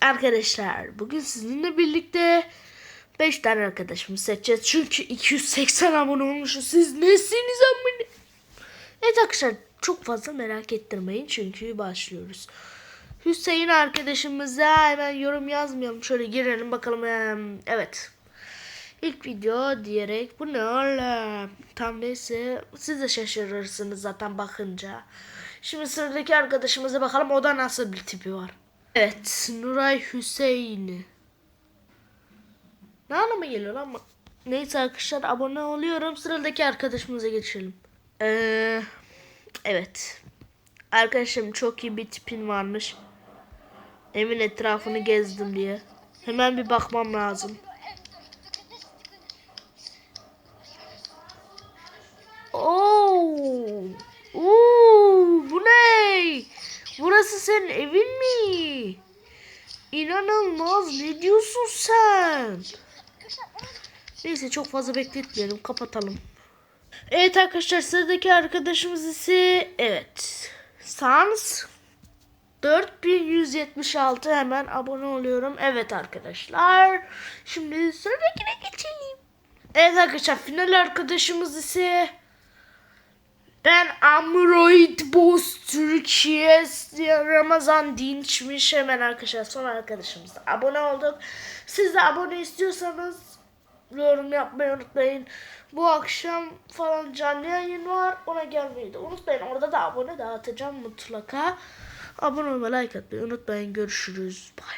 arkadaşlar bugün sizinle birlikte 5 tane arkadaşımı seçeceğiz. Çünkü 280 abone olmuşuz. Siz nesiniz amına? Evet arkadaşlar çok fazla merak ettirmeyin çünkü başlıyoruz. Hüseyin arkadaşımıza hemen yorum yazmayalım. Şöyle girelim bakalım. Evet. İlk video diyerek bu ne oğlum? Tam neyse siz de şaşırırsınız zaten bakınca. Şimdi sıradaki arkadaşımıza bakalım o da nasıl bir tipi var. Evet Nuray Hüseyin. Ne anlama geliyor lan? Neyse arkadaşlar abone oluyorum. Sıradaki arkadaşımıza geçelim. Ee, evet. Arkadaşım çok iyi bir tipin varmış. Evin etrafını gezdim diye. Hemen bir bakmam lazım. Oo. Oo, bu ne? Burası senin evin mi? İnanılmaz. Ne diyorsun sen? Neyse çok fazla bekletmeyelim. Kapatalım. Evet arkadaşlar sıradaki arkadaşımız ise evet. Sans 4176 hemen abone oluyorum. Evet arkadaşlar. Şimdi sıradakine geçelim. Evet arkadaşlar final arkadaşımız ise ben Amroid Türkiye Ramazan Dinçmiş hemen arkadaşlar son arkadaşımız da abone olduk. Siz de abone istiyorsanız yorum yapmayı unutmayın. Bu akşam falan canlı yayın var. Ona gelmeyi de unutmayın. Orada da abone dağıtacağım mutlaka. Abone olmayı, like atmayı unutmayın. Görüşürüz. Bay.